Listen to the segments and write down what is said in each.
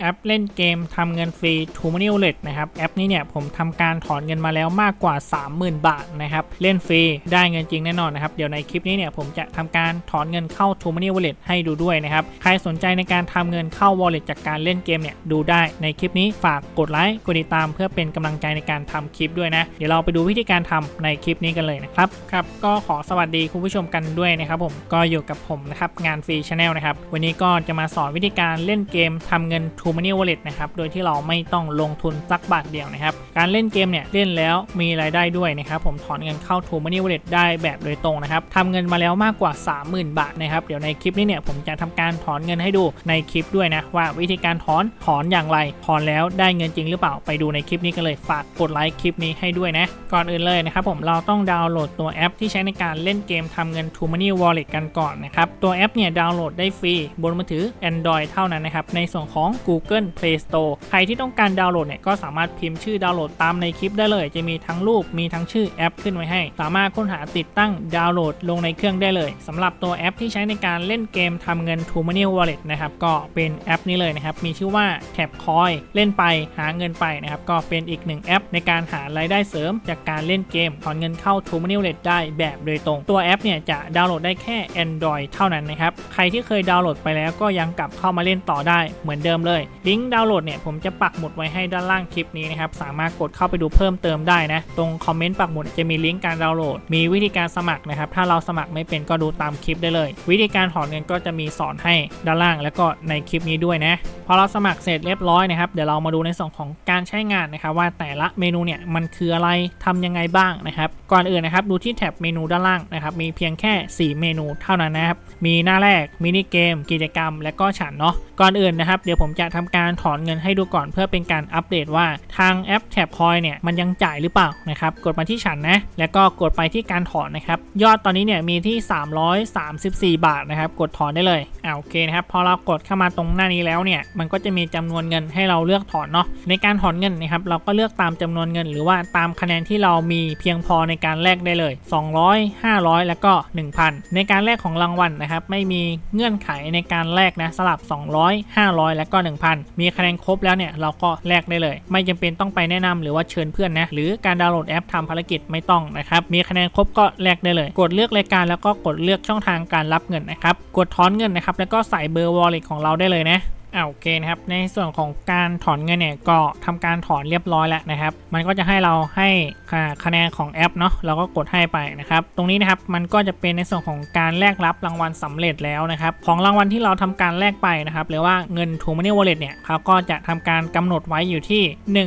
แอปเล่นเกมทำเงินฟรี t o m o n e y Wallet นะครับ แอปนี้เนี่ยผมทำการถอนเงินมาแล้วมากกว่า 30,000 บาทนะครับ เล่นฟรีได้เงินจริงแน่นอนนะครับ เดี๋ยวในคลิปนี้เนี่ยผมจะทำการถอนเงินเข้า t o m o n e y Wallet ให้ดูด้วยนะครับ ใครสนใจในการทำเงินเข้า Wallet จากการเล่นเกมเนี่ยดูได้ในคลิปนี้ฝากกดไลค์กดติดตามเพื่อเป็นกำลังใจในการทำคลิปด้วยนะ เดี๋ยวเราไปดูวิธีการทำในคลิปนี้กันเลยนะครับครับก็ขอสวัสดีคุณผู้ชมกันด้วยนะครับผมก็อยู่กับผมนะครับงานฟรีชาแนลนะครับวันนี้ก็จะมาสอนวิธีการเล่นเกมทำเงิน t o m o n e y Wallet นะครับ โดยที่เราไม่ต้องลงทุนสักบาทเดียวนะครับ การเล่นเกมเนี่ยเล่นแล้วมีรายได้ด้วยนะครับ ผมถอนเงินเข้า t o m o n e y Wallet ได้แบบโดยตรงนะครับทำเงินมาแล้วมากกว่า 30,000 บาทนะครับ เดี๋ยวในคลิปนี้เนี่ยผมจะทำการถอนเงินให้ดูในคลิปด้วยนะว่าวิธีการถอนถอนอย่างไร ถอนแล้วได้เงินจริงหรือเปล่าไปดูในคลิปนี้กันเลยฝากกดไลค์คลิปนี้ให้ด้วยนะ ก่อนอื่นเลยนะครับผมเราต้องดาวน์โหลดตัวแอป ที่ใช้ในการเล่นเกมทำเงิน t o m o n e y Wallet กันก่อนนะครับตัวแอปเนี่ยดาวน์โหลดได้ฟรีบนมือถือ Android เท่านั้นนะครับในส่วนของ Google Play Store ใครที่ต้องการดาวน์โหลดเนี่ยก็สามารถพิมพ์ชื่อดาวน์โหลดตามในคลิปได้เลย จะมีทั้งรูปมีทั้งชื่อแอปขึ้นไว้ให้ สามารถค้นหาติดตั้งดาวน์โหลดลงในเครื่องได้เลยสำหรับตัวแอปที่ใช้ในการเล่นเกมทำเงิน t o m o n e y Wallet นะครับก็เป็นแอปนี้เลยนะครับมีชื่อว่า Tap Coin เล่นไปหาเงินไปนะครับก็เป็นอีกหนึ่งแอปในการหารายได้เสริม จากการเล่นเกมถอนเงินเข้า t o m o n e y Wallet ได้แบบโดยตรง ตัวแอปเนี่ยจะดาวน์โหลดได้แค่ Android เท่านั้นนะครับใครที่เคยดาวน์โหลดไปแล้วก็ยังกลับเข้ามาเล่นต่อได้เหมือนเดิมเลยลิงก์ดาวน์โหลดเนี่ยผมจะปักหมุดไว้ให้ด้านล่างคลิปนี้นะครับสามารถกดเข้าไปดูเพิ่มเติมได้นะตรงคอมเมนต์ปักหมุดจะมีลิงก์การดาวน์โหลด มีวิธีการสมัครนะครับถ้าเราสมัครไม่เป็นก็ดูตามคลิปได้เลย วิธีการถอนเงินก็จะมีสอนให้ด้านล่างแล้วก็ในคลิปนี้ด้วยนะพอเราสมัครเสร็จเรียบร้อยนะครับเดี๋ยวเรามาดูในส่วนของการใช้งานนะครับว่าแต่ละเมนูเนี่ยมันคืออะไรทำยังไงบ้างนะครับก่อนอื่นนะครับดูที่แท็บเมนูด้านล่างนะครับมีเพียงแค่ 4 เมนูเท่านั้นนะครับมีหน้าแรกมินิเกมกิจกรรม และก็ฉันเนาะก่อนอื่นนะครับเดี๋ยวผมจะทำการถอนเงินให้ดูก่อนเพื่อเป็นการอัปเดตว่าทางแอปแท็บคอยเนี่ยมันยังจ่ายหรือเปล่านะครับกดมาที่ฉันนะแล้วก็กดไปที่การถอนนะครับยอดตอนนี้เนี่ยมีที่ 334 บาทนะครับกดถอนได้เลยอ่าโอเคนะครับพอเรากดเข้ามาตรงหน้านี้แล้วเนี่ยมันก็จะมีจำนวนเงินให้เราเลือกถอนเนาะในการถอนเงินนะครับเราก็เลือกตามจำนวนเงิน หรือว่าตามคะแนนที่เรามีเพียงพอในการแลกได้เลย 200 500 แล้วก็ 1,000 ในการแลกของรางวัลนะครับไม่มีเงื่อนไขในการแลกนะสลับ 200 500 แล้วก็ 1,000มีคะแนนครบแล้วเนี่ยเราก็แลกได้เลย ไม่จำเป็นต้องไปแนะนำหรือว่าเชิญเพื่อนนะหรือการดาวน์โหลดแอปทำภารกิจไม่ต้องนะครับมีคะแนนครบก็แลกได้เลย กดเลือกรายการแล้วก็กดเลือกช่องทางการรับเงินนะครับกดถอนเงินนะครับแล้วก็ใส่เบอร์ wallet ของเราได้เลยนะ อ่าโอเคนะครับ ในส่วนของการถอนเงินเนี่ยก็ทำการถอนเรียบร้อยแล้วนะครับ มันก็จะให้เราให้คะแนนของแอปเนาะเราก็กดให้ไปนะครับ ตรงนี้นะครับมันก็จะเป็นในส่วนของการแลกรับรางวัลสำเร็จแล้วนะครับ ของรางวัลที่เราทำการแลกไปนะครับหรือว่าเงิน t o m o n e y Wallet เนี่ยเขาก็จะทำการกำหนดไว้อยู่ที่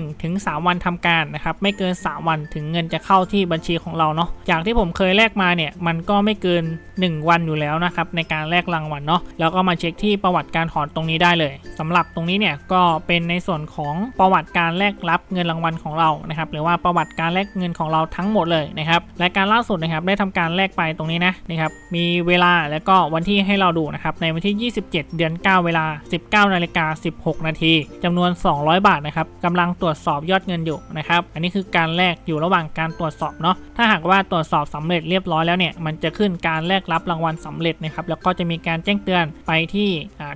1ถึง3วันทำการนะครับ ไม่เกิน 3 วันถึงเงินจะเข้าที่บัญชีของเราเนาะจากที่ผมเคยแลกมาเนี่ยมันก็ไม่เกิน 1 วันอยู่แล้วนะครับในการแลกรางวัลเนาะแล้วก็มาเช็คที่ประวัติการถอนตรงนี้ได้เลยสำหรับตรงนี้เนี่ยก็เป็นในส่วนของประวัติการแลกรับเงินรางวัลของเรานะครับหรือว่าประวัติการแลกเงินของเราทั้งหมดเลยนะครับและการล่าสุดนะครับได้ทำการแลกไปตรงนี้นะนะครับมีเวลาแล้วก็วันที่ให้เราดูนะครับในวันที่ 27 เดือน 9 เวลา 19นาฬิกา16 นาทีจำนวน 200 บาทนะครับกำลังตรวจสอบยอดเงินอยู่นะครับอันนี้คือการแลกอยู่ระหว่างการตรวจสอบเนาะถ้าหากว่าตรวจสอบสำเร็จเรียบร้อยแล้วเนี่ยมันจะขึ้นการแลกรับรางวัลสำเร็จนะครับแล้วก็จะมีการแจ้งเตือนไปที่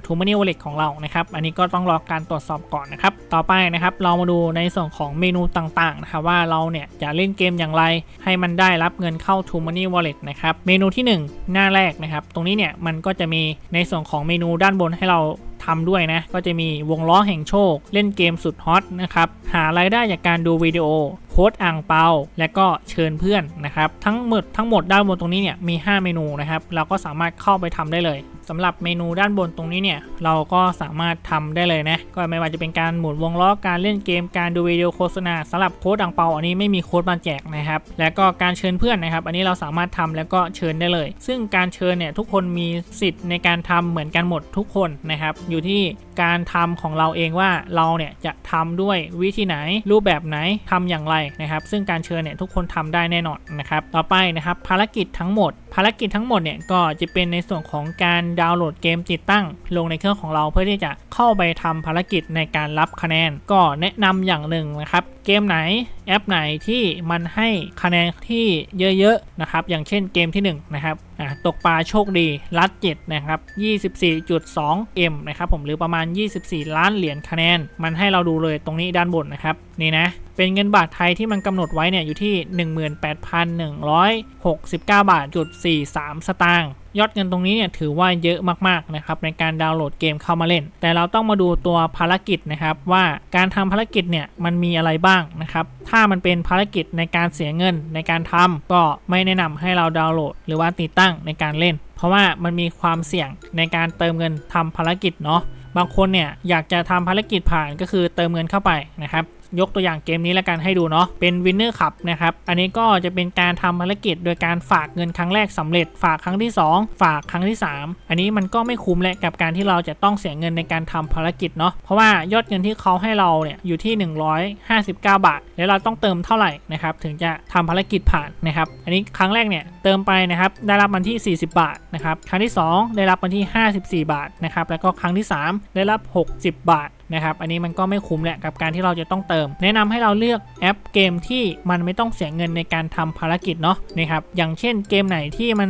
ทูมานี่วอลเล็ตของเรานะครับ อันนี้ก็ต้องรอการตรวจสอบก่อนนะครับ ต่อไปนะครับเรามาดูในส่วนของเมนูต่างๆนะครับว่าเราเนี่ยจะเล่นเกมอย่างไร ให้มันได้รับเงินเข้า t o m o n e y Wallet นะครับเมนูที่ 1 หน้าแรกนะครับ ตรงนี้เนี่ยมันก็จะมีในส่วนของเมนูด้านบนให้เราทำด้วยนะ ก็จะมีวงล้อแห่งโชค เล่นเกมสุดฮอตนะครับ หารายได้จากการดูวิดีโอ โค้ดอ่างเปา และก็เชิญเพื่อนนะครับ ทั้งหมดทั้งหมดด้านบนตรงนี้เนี่ยมี 5 เมนูนะครับ เราก็สามารถเข้าไปทำได้เลย สำหรับเมนูด้านบนตรงนี้เนี่ย เราก็สามารถทำได้เลยนะ ก็ไม่ว่าจะเป็นการหมุนวงล้อ การเล่นเกม การดูวิดีโอโฆษณาสำหรับโค้ดอ่างเปาอันนี้ไม่มีโค้ดมาแจกนะครับ และก็การเชิญเพื่อนนะครับ อันนี้เราสามารถทำแล้วก็เชิญได้เลย ซึ่งการเชิญเนี่ยทุกคนมีสิทธิ์ในการทำเหมือนกันหมดทุกคนนะครับ อยู่ที่การทำของเราเองว่าเราเนี่ยจะทำด้วยวิธีไหน รูปแบบไหนทำอย่างไรนะครับ ซึ่งการเชิญเนี่ยทุกคนทำได้แน่นอนนะครับ ต่อไปนะครับภารกิจทั้งหมด ภารกิจทั้งหมดเนี่ยก็จะเป็นในส่วนของการดาวน์โหลดเกมติดตั้ง ลงในเครื่องของเราเพื่อที่จะเข้าไปทำภารกิจในการรับคะแนน ก็แนะนำอย่างหนึ่งนะครับ เกมไหนแอปไหนที่มันให้คะแนนที่เยอะๆนะครับ อย่างเช่นเกมที่ 1 นะครับอะตกปลาโชคดีรัดเจ็ดนะครับ24.2 M นะครับผมหรือประมาณ 24 ล้านเหรียญคะแนน มันให้เราดูเลยตรงนี้ด้านบนนะครับ นี่นะ เป็นเงินบาทไทยที่มันกำหนดไว้เนี่ยอยู่ที่ 18,169 บาทจุด43 สตางค์ ยอดเงินตรงนี้เนี่ยถือว่าเยอะมากๆนะครับในการดาวน์โหลดเกมเข้ามาเล่น แต่เราต้องมาดูตัวภารกิจนะครับว่าการทำภารกิจเนี่ยมันมีอะไรบ้างนะครับถ้ามันเป็นภารกิจในการเสียเงินในการทำก็ไม่แนะนำให้เราดาวน์โหลด หรือว่าติดตั้งในการเล่น เพราะว่ามันมีความเสี่ยงในการเติมเงินทำภารกิจเนาะบางคนเนี่ยอยากจะทำภารกิจผ่านก็คือเติมเงินเข้าไปนะครับ ยกตัวอย่างเกมนี้แล้วกันให้ดูเนาะเป็นวินเนอร์คัพนะครับอันนี้ก็จะเป็นการทำภารกิจโดยการฝากเงินครั้งแรกสำเร็จ ฝากครั้งที่ 2 ฝากครั้งที่ 3 อันนี้มันก็ไม่คุ้มแหละกับการที่เราจะต้องเสียเงินในการทำภารกิจเนาะเพราะว่ายอดเงินที่เขาให้เราเนี่ยอยู่ที่ 159 บาท แล้วเราต้องเติมเท่าไหร่นะครับถึงจะทำภารกิจผ่านนะครับอันนี้ครั้งแรกเนี่ยเติมไปนะครับได้รับมันที่ 40 บาทนะครับครั้งที่ 2 ได้รับมันที่ 54 บาทนะครับแล้วก็ครั้งที่ 3 ได้รับ 60 บาท นะครับอันนี้มันก็ไม่คุ้มแหละกับการที่เราจะต้องเติม แนะนำให้เราเลือกแอปเกมที่มันไม่ต้องเสียเงินในการทำภารกิจเนาะนะครับอย่างเช่นเกมไหนที่มัน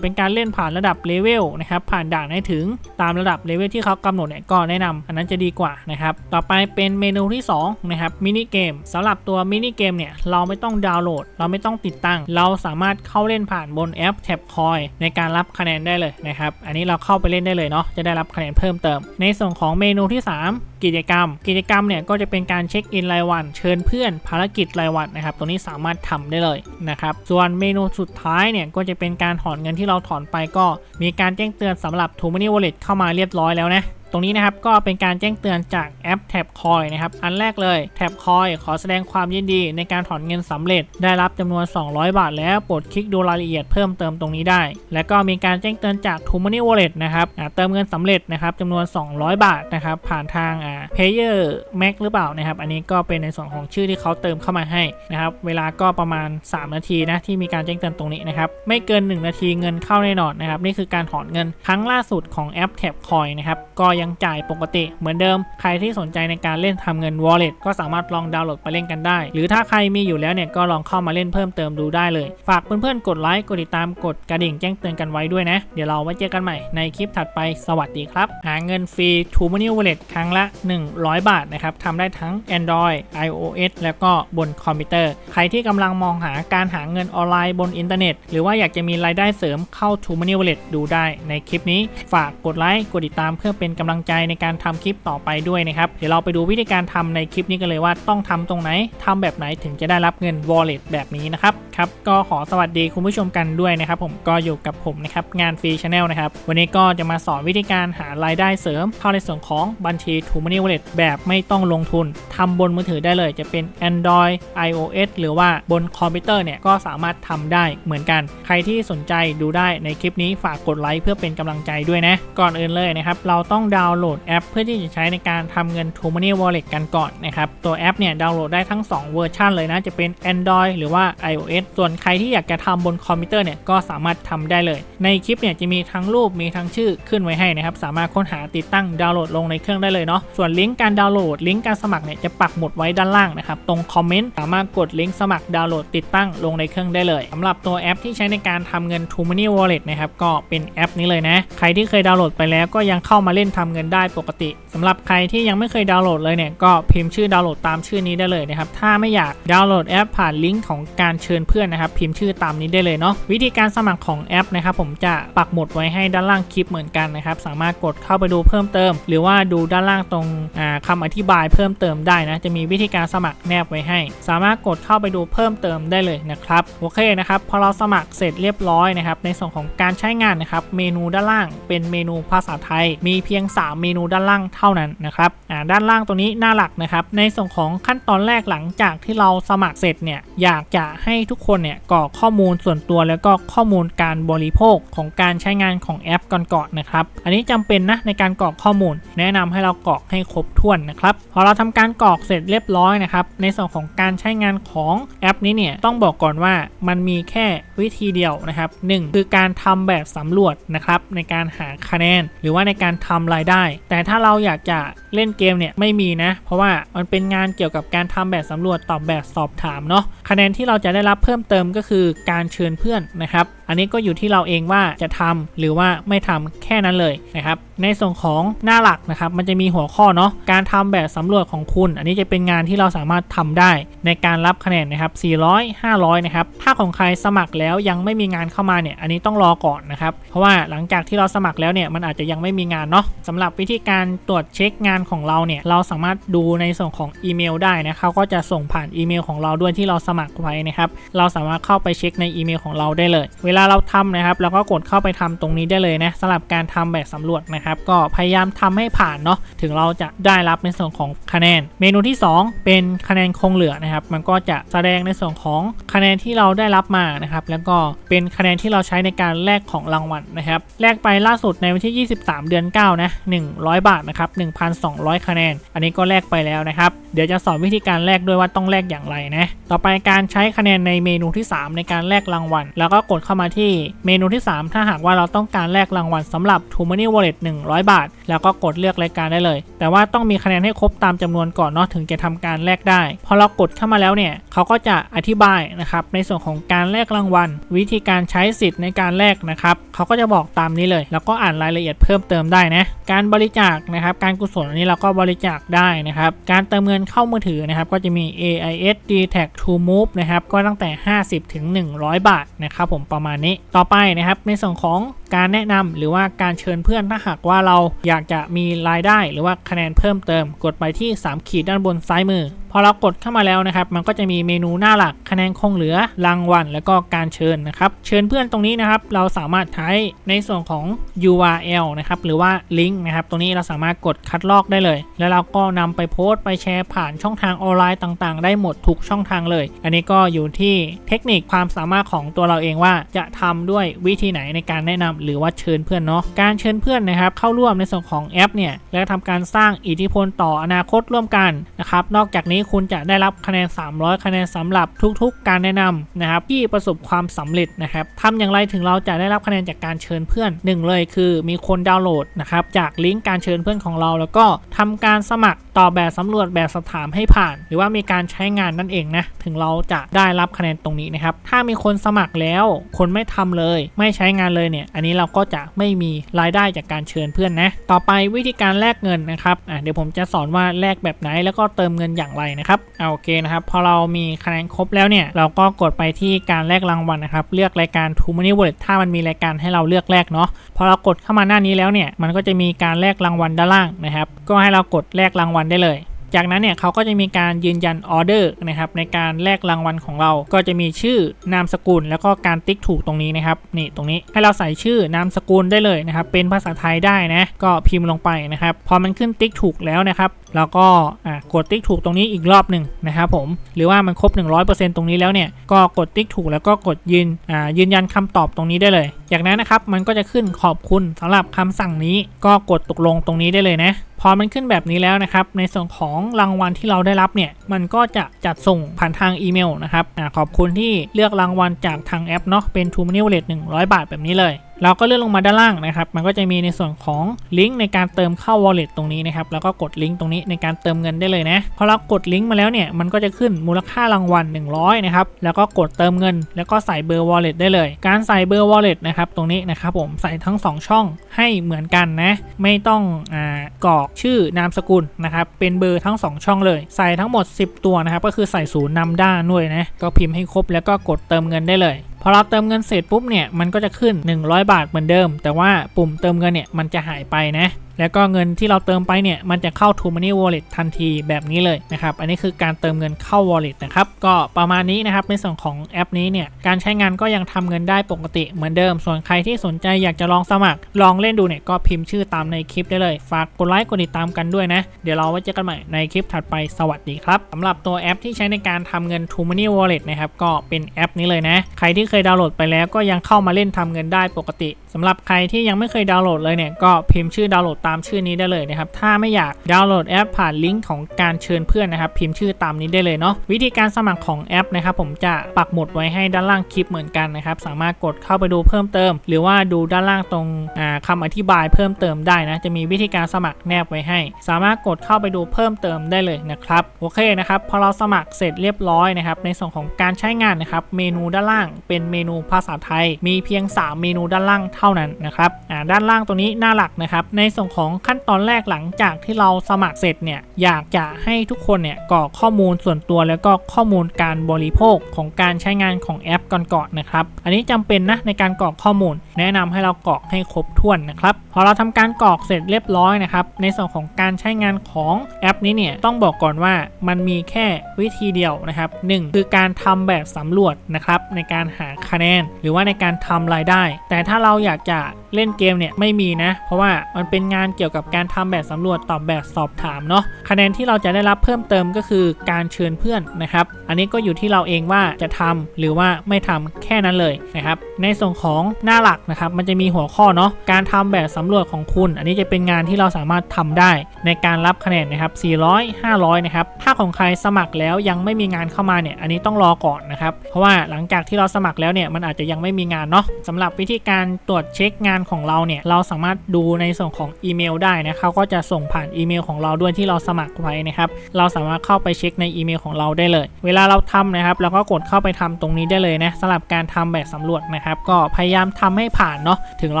เป็นการเล่นผ่านระดับเลเวลนะครับผ่านด่านให้ถึงตามระดับเลเวลที่เขากำหนดเนี่ยก็แนะนำอันนั้นจะดีกว่านะครับต่อไปเป็นเมนูที่2นะครับมินิเกมสำหรับตัวมินิเกมเนี่ยเราไม่ต้องดาวน์โหลด เราไม่ต้องติดตั้ง เราสามารถเข้าเล่นผ่านบนแอปแท็บคอยในการรับคะแนนได้เลยนะครับอันนี้เราเข้าไปเล่นได้เลยเนาะจะได้รับคะแนนเพิ่มเติม ในส่วนของเมนูที่ 3 กิจกรรม กิจกรรมเนี่ยก็จะเป็นการเช็คอินรายวัน เชิญเพื่อนภารกิจรายวันนะครับตรงนี้สามารถทำได้เลยนะครับส่วนเมนูสุดท้ายเนี่ยก็จะเป็นการถอนเงินที่เราถอนไปก็มีการแจ้งเตือนสำหรับ t o m o n y Wallet เข้ามาเรียบร้อยแล้วนะ ตรงนี้นะครับก็เป็นการแจ้งเตือนจากแอป Tab Coin นะครับ อันแรกเลย Tab Coin ขอแสดงความยินดีในการถอนเงินสำเร็จ ได้รับจำนวน 200 บาท แล้วโปรดคลิกดูรายละเอียดเพิ่มเติมตรงนี้ได้ แล้วก็มีการแจ้งเตือนจาก t o m o n y Wallet นะครับเติมเงินสำเร็จนะครับจำนวน 200 บาทนะครับผ่านทางอ่า Payer Mac หรือเปล่านะครับ อันนี้ก็เป็นในส่วนของชื่อที่เขาเติมเข้ามาให้นะครับเวลาก็ประมาณ 3 นาทีนะที่มีการแจ้งเตือนตรงนี้นะครับไม่เกิน 1 นาทีเงินเข้าแน่นอนนะครับนี่คือการถอนเงินครั้งล่าสุดของแอป Tab Coin นะครับก็ยังจ่ายปกติเหมือนเดิม ใครที่สนใจในการเล่นทำเงิน Wallet ก็สามารถลองดาวน์โหลดไปเล่นกันได้ หรือถ้าใครมีอยู่แล้วเนี่ยก็ลองเข้ามาเล่นเพิ่มเติมดูได้เลย ฝากเพื่อนๆกดไลค์กดติดตามกดกระดิ่งแจ้งเตือนกันไว้ด้วยนะ เดี๋ยวเราไว้เจอกันใหม่ในคลิปถัดไปสวัสดีครับ หาเงินฟรี t o m o n y Wallet ครั้งละ 100 บาทนะครับทำได้ทั้ง Android iOS แล้วก็บนคอมพิวเตอร์ ใครที่กำลังมองหาการหาเงินออนไลน์บนอินเทอร์เน็ต หรือว่าอยากจะมีรายได้เสริมเข้า t o m o n y Wallet ดูได้ในคลิปนี้ ฝากกดไลค์กดติดตามเพื่อเป็นกำลังังใจในการทำคลิปต่อไปด้วยนะครับ เดี๋ยวเราไปดูวิธีการทำในคลิปนี้กันเลยว่าต้องทำตรงไหนทำแบบไหนถึงจะได้รับเงิน Wallet แบบนี้นะครับครับก็ขอสวัสดีคุณผู้ชมกันด้วยนะครับ ผมก็อยู่กับผมนะครับงานฟรีชาแนลนะครับวันนี้ก็จะมาสอนวิธีการหารายได้เสริมเข้าในส่วนของบัญชี t o m o n y Wallet แบบไม่ต้องลงทุนทำบนมือถือได้เลย จะเป็น Android iOS หรือว่าบนคอมพิวเตอร์เนี่ยก็สามารถทำได้เหมือนกัน ใครที่สนใจดูได้ในคลิปนี้ฝากกดไลค์เพื่อเป็นกำลังใจด้วยนะก่อนอื่นเลยนะครับเราต้องดาวน์โหลดแอป เพื่อที่จะใช้ในการทำเงิน t o m o n y Wallet กันก่อนนะครับ ตัวแอปเนี่ยดาวน์โหลดได้ทั้ง 2 เวอร์ชันเลยนะ จะเป็น Android หรือว่า iOS ส่วนใครที่อยากจะทำบนคอมพิวเตอร์เนี่ยก็สามารถทำได้เลย ในคลิปเนี่ยจะมีทั้งรูปมีทั้งชื่อขึ้นไว้ให้นะครับ สามารถค้นหาติดตั้งดาวน์โหลดลงในเครื่องได้เลยเนาะ ส่วนลิงก์การดาวน์โหลดลิงก์การสมัครเนี่ยจะปักหมุดไว้ด้านล่างนะครับ ตรงคอมเมนต์สามารถกดลิงก์สมัครดาวน์โหลดติดตั้งลงในเครื่องได้เลยสำหรับตัวแอปที่ใช้ในการทำเงิน t o m o n y Wallet นะครับก็เป็นแอปนี้เลยนะ ใครที่เคยดาวน์โหลดไปแล้วก็ยังเข้ามาเล่นทำเงินได้ปกติสำหรับใครที่ยังไม่เคยดาวน์โหลดเลยเนี่ยก็พิมพ์ชื่อดาวน์โหลดตามชื่อนี้ได้เลยนะครับถ้าไม่อยากดาวน์โหลดแอปผ่านลิงก์ของการเชิญเพื่อนนะครับพิมพ์ชื่อตามนี้ได้เลยเนาะวิธีการสมัครของแอปนะครับผมจะปักหมุดไว้ให้ด้านล่างคลิปเหมือนกันนะครับสามารถกดเข้าไปดูเพิ่มเติม หรือว่าดูด้านล่างตรงอ่าคำอธิบายเพิ่มเติมได้นะจะมีวิธีการสมัครแนบไว้ให้ สามารถกดเข้าไปดูเพิ่มเติมได้เลยนะครับโอเคนะครับพอเราสมัครเสร็จเรียบร้อยนะครับในส่วนของการใช้งานนะครับเมนูด้านล่างเป็นเมนูภาษาไทย มีเพียง3 เมนูด้านล่างเท่านั้นนะครับด้านล่างตรงนี้หน้าหลักนะครับในส่วนของขั้นตอนแรกหลังจากที่เราสมัครเสร็จเนี่ยอยากจะให้ทุกคนเนี่ยกรอกข้อมูลส่วนตัวแล้วก็ข้อมูลการบริโภคของการใช้งานของแอปก่อนๆนะครับอันนี้จำเป็นนะในการกรอกข้อมูล แนะนำให้เรากรอกให้ครบถ้วนนะครับพอเราทำการกรอกเสร็จเรียบร้อยนะครับในส่วนของการใช้งานของแอปนี้เนี่ยต้องบอกก่อนว่ามันมีแค่วิธีเดียวนะครับหนึ่งคือการทำแบบสำรวจนะครับในการหาคะแนน หรือว่าในการทำรายได้ แต่ถ้าเราอยากจะเล่นเกมเนี่ยไม่มีนะ เพราะว่ามันเป็นงานเกี่ยวกับการทำแบบสำรวจตอบแบบสอบถามเนาะคะแนนที่เราจะได้รับเพิ่มเติมก็คือการเชิญเพื่อนนะครับ อันนี้ก็อยู่ที่เราเองว่าจะทำหรือว่าไม่ทำแค่นั้นเลยนะครับ ในส่วนของหน้าหลักนะครับ มันจะมีหัวข้อเนาะการทำแบบสำรวจของคุณ อันนี้จะเป็นงานที่เราสามารถทำได้ในการรับคะแนนนะครับ 400 500 นะครับ ถ้าของใครสมัครแล้วยังไม่มีงานเข้ามาเนี่ย อันนี้ต้องรอก่อนนะครับ เพราะว่าหลังจากที่เราสมัครแล้วเนี่ย มันอาจจะยังไม่มีงานเนาะสำหรับวิธีการตรวจเช็คงานของเราเนี่ย เราสามารถดูในส่วนของอีเมลได้นะเขาก็จะส่งผ่านอีเมลของเราด้วยที่เราสมัครไว้นะครับ เราสามารถเข้าไปเช็คในอีเมลของเราได้เลย เวลาเราทำนะครับ เราก็กดเข้าไปทำตรงนี้ได้เลยนะสำหรับการทำแบบสำรวจนะครับ ก็พยายามทำให้ผ่านเนาะ ถึงเราจะได้รับในส่วนของคะแนน เมนูที่ 2 เป็นคะแนนคงเหลือนะครับ มันก็จะแสดงในส่วนของคะแนนที่เราได้รับมานะครับ แล้วก็เป็นคะแนนที่เราใช้ในการแลกของรางวัลนะครับ แลกไปล่าสุดในวันที่ 23 เดือน 9 นะ100 บาทนะครับ 1,200 คะแนน อันนี้ก็แลกไปแล้วนะครับ เดี๋ยวจะสอนวิธีการแลกด้วยว่าต้องแลกอย่างไรนะ ต่อไปการใช้คะแนนในเมนูที่ 3 ในการแลกรางวัล แล้วก็กดเข้ามาที่เมนูที่ 3 ถ้าหากว่าเราต้องการแลกรางวัลสำหรับ t o m o n y Wallet 100 บาท แล้วก็กดเลือกรายการได้เลย แต่ว่าต้องมีคะแนนให้ครบตามจำนวนก่อนเนาะถึงจะทำการแลกได้ พอเรากดเข้ามาแล้วเนี่ยเขาก็จะอธิบายนะครับในส่วนของการแลกรางวัล วิธีการใช้สิทธิ์ในการแลกนะครับเขาก็จะบอกตามนี้เลย แล้วก็อ่านรายละเอียดเพิ่มเติมได้นะการบริจาคนะครับการกุศลอันนี้เราก็บริจาคได้นะครับการเติมเงินเข้ามือถือนะครับก็จะมี AIS d t a c To Move นะครับก็ตั้งแต่ 50 ถึง 100 บาทนะครับผมประมาณนี้ต่อไปนะครับในส่วนของการแนะนำหรือว่าการเชิญเพื่อนถ้าหากว่าเราอยากจะมีรายได้ หรือว่าคะแนนเพิ่มเติม กดไปที่ 3 ขีดด้านบนซ้ายมือ พอเรากดเข้ามาแล้วนะครับ มันก็จะมีเมนูหน้าหลักคะแนนคงเหลือรางวัลแล้วก็การเชิญนะครับ เชิญเพื่อนตรงนี้นะครับ เราสามารถใช้ในส่วนของ URL นะครับ หรือว่าลิงก์นะครับ ตรงนี้เราสามารถกดคัดลอกได้เลย แล้วเราก็นำไปโพสต์ไปแชร์ผ่านช่องทางออนไลน์ต่างๆ ได้หมดทุกช่องทางเลย อันนี้ก็อยู่ที่เทคนิคความสามารถของตัวเราเองว่าจะทำด้วยวิธีไหนในการแนะนำหรือว่าเชิญเพื่อนเนาะ การเชิญเพื่อนนะครับ เข้าร่วมในส่วนของแอปเนี่ย และทำการสร้างอิทธิพลต่ออนาคตร่วมกันนะครับ นอกจากนี้คุณจะได้รับคะแนน 300 คะแนนสำหรับทุกๆ การแนะนำนะครับที่ประสบความสำเร็จนะครับทำอย่างไรถึงเราจะได้รับคะแนนจากการเชิญเพื่อนหนึ่งเลยคือมีคนดาวน์โหลดนะครับจากลิงก์การเชิญเพื่อนของเรา แล้วก็ทำการสมัครต่อแบบสำรวจแบบสอบถามให้ผ่าน หรือว่ามีการใช้งานนั่นเองนะถึงเราจะได้รับคะแนนตรงนี้นะครับถ้ามีคนสมัครแล้วคนไม่ทำเลย ไม่ใช้งานเลยเนี่ยอันนี้เราก็จะไม่มีรายได้จากการเชิญเพื่อนนะต่อไปวิธีการแลกเงินนะครับอะเดี๋ยวผมจะสอนว่าแลกแบบไหนแล้วก็เติมเงินอย่างไรนะครับเอาโอเคนะครับพอเรามีคะแนนครบแล้วเนี่ยเราก็กดไปที่การแลกรางวัลนะครับเลือกรายการ t o Money Wallet ถ้ามันมีรายการให้เราเลือกแลกเนาะพอเรากดเข้ามาหน้านี้แล้วเนี่ยมันก็จะมีการแลกรางวัลด้านล่างนะครับก็ให้เรากดแลกรางวัลได้เลย จากนั้นเนี่ยเขาก็จะมีการยืนยันออเดอร์นะครับในการแลกรางวัลของเรา ก็จะมีชื่อนามสกุล แล้วก็การติ๊กถูกตรงนี้นะครับนี่ตรงนี้ให้เราใส่ชื่อนามสกุลได้เลยนะครับเป็นภาษาไทยได้นะก็พิมพ์ลงไปนะครับพอมันขึ้นติ๊กถูกแล้วนะครับแล้วก็อ่ากดติ๊กถูกตรงนี้อีกรอบหนึ่งนะครับผมหรือว่ามันครบ 100%ตรงนี้แล้วเนี่ยก็กดติ๊กถูกแล้วก็กดยืนอ่ายืนยันคำตอบตรงนี้ได้เลย จากนั้นนะครับมันก็จะขึ้นขอบคุณสำหรับคำสั่งนี้ก็กดตกลงตรงนี้ได้เลยนะ พอมันขึ้นแบบนี้แล้วนะครับ ในส่วนของรางวัลที่เราได้รับเนี่ย มันก็จะจัดส่งผ่านทางอีเมลนะครับอขอบคุณที่เลือกรางวัลจากทางแอปเนาะเป็น t o Money Wallet 100บาทแบบนี้เลย เราก็เลื่อนลงมาด้านล่างนะครับ มันก็จะมีในส่วนของลิงก์ในการเติมเข้า wallet ตรงนี้นะครับ แล้วก็กดลิงก์ตรงนี้ในการเติมเงินได้เลยนะ พอเรากดลิงก์มาแล้วเนี่ย มันก็จะขึ้นมูลค่ารางวัล 100 นะครับ แล้วก็กดเติมเงิน แล้วก็ใส่เบอร์ wallet ได้เลย การใส่เบอร์ wallet นะครับ ตรงนี้นะครับผม ใส่ทั้ง 2 ช่องให้เหมือนกันนะ ไม่ต้องอ่ากรอกชื่อนามสกุลนะครับ เป็นเบอร์ทั้ง 2 ช่องเลย ใส่ทั้งหมด 10 ตัวนะครับ ก็คือใส่ศูนย์นำด้านด้วยนะ ก็พิมพ์ให้ครบแล้วก็กดเติมเงินได้เลย พอเราเติมเงินเสร็จปุ๊บเนี่ยมันก็จะขึ้น 100 บาทเหมือนเดิม แต่ว่าปุ่มเติมเงินเนี่ยมันจะหายไปนะ แล้วก็เงินที่เราเติมไปเนี่ยมันจะเข้า t o Money Wallet ทันทีแบบนี้เลยนะครับอันนี้คือการเติมเงินเข้า Wallet นะครับก็ประมาณนี้นะครับในส่วนของแอปนี้เนี่ยการใช้งานก็ยังทำเงินได้ปกติเหมือนเดิม ส่วนใครที่สนใจอยากจะลองสมัคร ลองเล่นดูเนี่ยก็พิมพ์ชื่อตามในคลิปได้เลย ฝากกดไลค์กดติดตามกันด้วยนะ เดี๋ยวเราไว้เจอกันใหม่ในคลิปถัดไปสวัสดีครับสำหรับตัวแอปที่ใช้ในการทำเงิน t o Money Wallet นะครับก็เป็นแอปนี้เลยนะ ใครที่เคยดาวน์โหลดไปแล้วก็ยังเข้ามาเล่นทำเงินได้ปกติ สำหรับใครที่ยังไม่เคยดาวน์โหลดเลยเนี่ยก็พิมพ์ชื่อดาวน์โหลดตามชื่อนี้ได้เลยนะครับถ้าไม่อยากดาวน์โหลดแอปผ่านลิงก์ของการเชิญเพื่อนนะครับพิมพ์ชื่อตามนี้ได้เลยเนาะวิธีการสมัครของแอปนะครับผมจะปักหมุดไว้ให้ด้านล่างคลิปเหมือนกันนะครับสามารถกดเข้าไปดูเพิ่มเติม หรือว่าดูด้านล่างตรงอ่าคำอธิบายเพิ่มเติมได้นะจะมีวิธีการสมัครแนบไว้ให้ สามารถกดเข้าไปดูเพิ่มเติมได้เลยนะครับโอเคนะครับพอเราสมัครเสร็จเรียบร้อยนะครับในส่วนของการใช้งานนะครับเมนูด้านล่างเป็นเมนูภาษาไทย มีเพียง 3 เมนูด้านล่างเท่านั้นนะครับด้านล่างตรงนี้หน้าหลักนะครับในส่วนของขั้นตอนแรกหลังจากที่เราสมัครเสร็จเนี่ยอยากจะให้ทุกคนเนี่ยกรอกข้อมูลส่วนตัวแล้วก็ข้อมูลการบริโภคของการใช้งานของแอปก่อนๆนะครับอันนี้จำเป็นนะในการกรอกข้อมูล แนะนำให้เรากรอกให้ครบถ้วนนะครับพอเราทำการกรอกเสร็จเรียบร้อยนะครับในส่วนของการใช้งานของแอปนี้เนี่ยต้องบอกก่อนว่ามันมีแค่วิธีเดียวนะครับหนึ่งคือการทำแบบสำรวจนะครับในการหาคะแนน หรือว่าในการทำรายได้ แต่ถ้าเราอยากากจะ เล่นเกมเนี่ยไม่มีนะ เพราะว่ามันเป็นงานเกี่ยวกับการทำแบบสำรวจตอบแบบสอบถามเนาะคะแนนที่เราจะได้รับเพิ่มเติมก็คือการเชิญเพื่อนนะครับ อันนี้ก็อยู่ที่เราเองว่าจะทำหรือว่าไม่ทำแค่นั้นเลยนะครับ ในส่วนของหน้าหลักนะครับ มันจะมีหัวข้อเนาะการทำแบบสำรวจของคุณ อันนี้จะเป็นงานที่เราสามารถทำได้ในการรับคะแนนนะครับ 400 500 นะครับ ถ้าของใครสมัครแล้วยังไม่มีงานเข้ามาเนี่ย อันนี้ต้องรอก่อนนะครับ เพราะว่าหลังจากที่เราสมัครแล้วเนี่ย มันอาจจะยังไม่มีงานเนาะสำหรับวิธีการตรวจเช็คงานของเราเนี่ยเราสามารถดูในส่วนของอีเมลได้นะเขาก็จะส่งผ่านอีเมลของเราด้วยที่เราสมัครไว้นะครับเราสามารถเข้าไปเช็คในอีเมลของเราได้เลย เวลาเราทำนะครับเราก็กดเข้าไปทำตรงนี้ได้เลยนะสำหรับการทำแบบสำรวจนะครับก็พยายามทำให้ผ่านเนาะถึงเ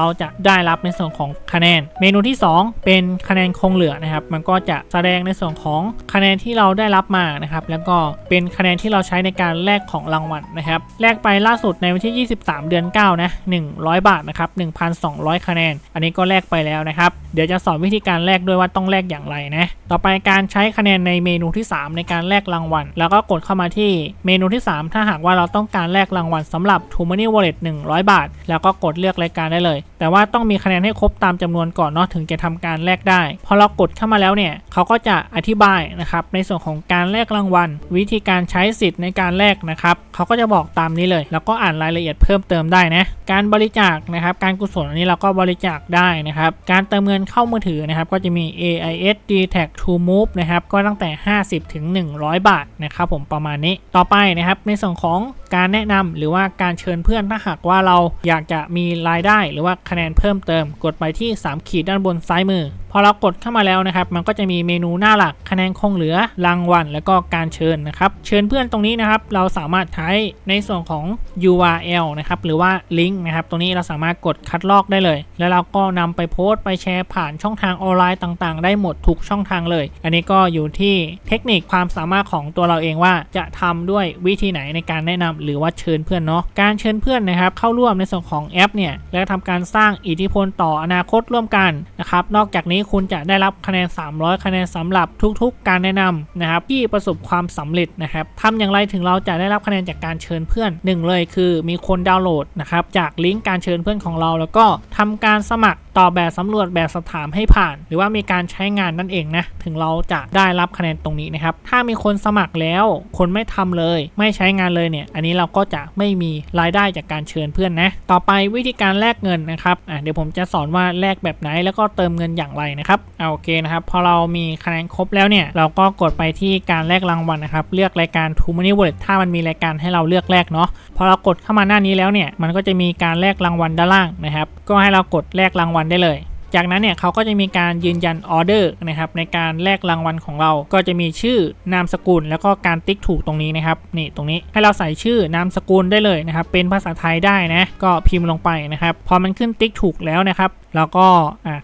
ราจะได้รับในส่วนของคะแนน เมนูที่ 2 เป็นคะแนนคงเหลือนะครับ มันก็จะแสดงในส่วนของคะแนนที่เราได้รับมานะครับแล้วก็เป็นคะแนนที่เราใช้ในการแลกของรางวัลนะครับแลกไปล่าสุดในวันที่ 23 เดือน9นะ100 บาทนะครับ1,200คะแนน อันนี้ก็แลกไปแล้วนะครับ เดี๋ยวจะสอนวิธีการแลกด้วยว่าต้องแลกอย่างไรนะ ต่อไปการใช้คะแนนในเมนูที่ 3 ในการแลกรางวัล แล้วก็กดเข้ามาที่เมนูที่ 3 ถ้าหากว่าเราต้องการแลกรางวัลสำหรับ t o Money Wallet 100 บาท แล้วก็กดเลือกรายการได้เลย แต่ว่าต้องมีคะแนนให้ครบตามจำนวนก่อนเนาะถึงจะทำการแลกได้ พอเรากดเข้ามาแล้วเนี่ยเขาก็จะอธิบายนะครับในส่วนของการแลกรางวัล วิธีการใช้สิทธิ์ในการแลกนะครับเขาก็จะบอกตามนี้เลย แล้วก็อ่านรายละเอียดเพิ่มเติมได้นะการบริจาคนะครับการกุศลอันนี้เราก็บริจาคได้นะครับ การเติมเงินเข้ามือถือนะครับ ก็จะมี AIS d t a c To Move นะครับ ก็ตั้งแต่ 50 ถึง 100 บาทนะครับผมประมาณนี้ ต่อไปนะครับในส่วนของ การแนะนำหรือว่าการเชิญเพื่อนถ้าหากว่าเราอยากจะมีรายได้หรือว่าคะแนนเพิ่มเติม กดไปที่ 3 ขีดด้านบนซ้ายมือ พอเรากดเข้ามาแล้วนะครับ มันก็จะมีเมนูหน้าหลักคะแนนคงเหลือรางวัลแล้วก็การเชิญนะครับ เชิญเพื่อนตรงนี้นะครับ เราสามารถใช้ในส่วนของ URL นะครับหรือว่าลิงก์นะครับตรงนี้เราสามารถกดคัดลอกได้เลย แล้วเราก็นำไปโพสต์ไปแชร์ผ่านช่องทางออนไลน์ต่างๆ ได้หมดทุกช่องทางเลย อันนี้ก็อยู่ที่เทคนิคความสามารถของตัวเราเองว่าจะทำด้วยวิธีไหนในการแนะนำหรือว่าเชิญเพื่อนเนาะการเชิญเพื่อนนะครับเข้าร่วมในส่วนของแอปเนี่ยและทำการสร้างอิทธิพลต่ออนาคตร่วมกันนะครับนอกจากนี้คุณจะได้รับคะแนน 300 คะแนนสำหรับทุกๆ การแนะนำนะครับที่ประสบความสำเร็จนะครับทำอย่างไรถึงเราจะได้รับคะแนนจากการเชิญเพื่อนหนึ่งเลยคือมีคนดาวน์โหลดนะครับจากลิงก์การเชิญเพื่อนของเรา แล้วก็ทำการสมัครต่อแบบสำรวจแบบสอบถามให้ผ่าน หรือว่ามีการใช้งานนั่นเองนะ ถึงเราจะได้รับคะแนนตรงนี้นะครับ ถ้ามีคนสมัครแล้ว คนไม่ทำเลย ไม่ใช้งานเลยเนี่ยอันนี้เราก็จะไม่มีรายได้จากการเชิญเพื่อนนะ ต่อไปวิธีการแลกเงินนะครับอะเดี๋ยวผมจะสอนว่าแลกแบบไหนแล้วก็เติมเงินอย่างไรนะครับเอาโอเคนะครับ พอเรามีคะแนนครบแล้วเนี่ย เราก็กดไปที่การแลกรางวัลนะครับ เลือกรายการ t o Money Wallet ถ้ามันมีรายการให้เราเลือกแลกเนาะพอเรากดเข้ามาหน้านี้แล้วเนี่ยมันก็จะมีการแลกรางวัลด้านล่างนะครับ ก็ให้เรากดแลกรางวัลได้เลย จากนั้นเนี่ยเขาก็จะมีการยืนยันออเดอร์นะครับในการแลกรางวัลของเราก็จะมีชื่อนามสกุล แล้วก็การติ๊กถูกตรงนี้นะครับนี่ตรงนี้ให้เราใส่ชื่อนามสกุลได้เลยนะครับเป็นภาษาไทยได้นะก็พิมพ์ลงไปนะครับพอมันขึ้นติ๊กถูกแล้วนะครับ แล้วก็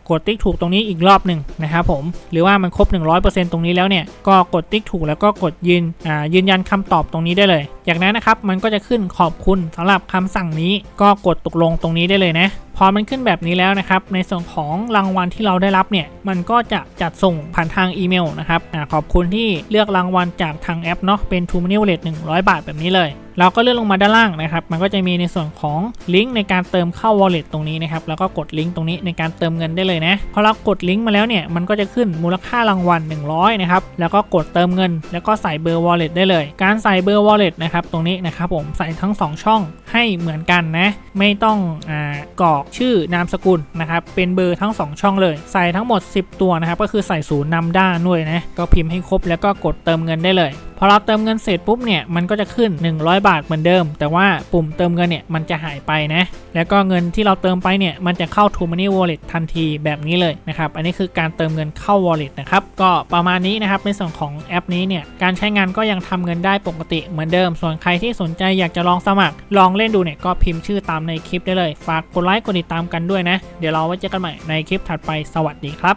กดติ๊กถูกตรงนี้อีกรอบหนึ่งนะครับผม หรือว่ามันครบ 100%ตรงนี้แล้วเนี่ย ก็กดติ๊กถูกแล้วก็กดยืนยืนยันคำตอบตรงนี้ได้เลย จากนั้นนะครับมันก็จะขึ้นขอบคุณสำหรับคำสั่งนี้ก็กดตกลงตรงนี้ได้เลยนะพอมันขึ้นแบบนี้แล้วนะครับ ในส่วนของรางวัลที่เราได้รับเนี่ย มันก็จะจัดส่งผ่านทางอีเมลนะครับอขอบคุณที่เลือกรางวัลจากทางแอปเนาะเป็น t o Money Wallet 100บาทแบบนี้เลยเราก็เลื่อนลงมาด้านล่างนะครับ มันก็จะมีในส่วนของลิงก์ในการเติมเข้า wallet ตรงนี้นะครับ แล้วก็กดลิงก์ตรงนี้ในการเติมเงินได้เลยนะ พอเรากดลิงก์มาแล้วเนี่ย มันก็จะขึ้นมูลค่ารางวัล 100 นะครับ แล้วก็กดเติมเงิน แล้วก็ใส่เบอร์ wallet ได้เลย การใส่เบอร์ wallet นะครับ ตรงนี้นะครับผม ใส่ทั้ง 2 ช่องให้เหมือนกันนะ ไม่ต้องอกรอกชื่อนามสกุลนะครับ เป็นเบอร์ทั้ง 2 ช่องเลย ใส่ทั้งหมด 10 ตัวนะครับ ก็คือใส่ศูนย์นำด้านด้วยนะ ก็พิมพ์ให้ครบแล้วก็กดเติมเงินได้เลย พอเราเติมเงินเสร็จปุ๊บเนี่ยมันก็จะขึ้น 100 บาทเหมือนเดิม แต่ว่าปุ่มเติมเงินเนี่ยมันจะหายไปนะ แล้วก็เงินที่เราเติมไปเนี่ยมันจะเข้า t o Money Wallet ทันทีแบบนี้เลยนะครับอันนี้คือการเติมเงินเข้า Wallet นะครับก็ประมาณนี้นะครับในส่วนของแอปนี้เนี่ยการใช้งานก็ยังทำเงินได้ปกติเหมือนเดิม ส่วนใครที่สนใจอยากจะลองสมัคร ลองเล่นดูเนี่ยก็พิมพ์ชื่อตามในคลิปได้เลย ฝากกดไลค์กดติดตามกันด้วยนะ เดี๋ยวเราไว้เจอกันใหม่ในคลิปถัดไปสวัสดีครับ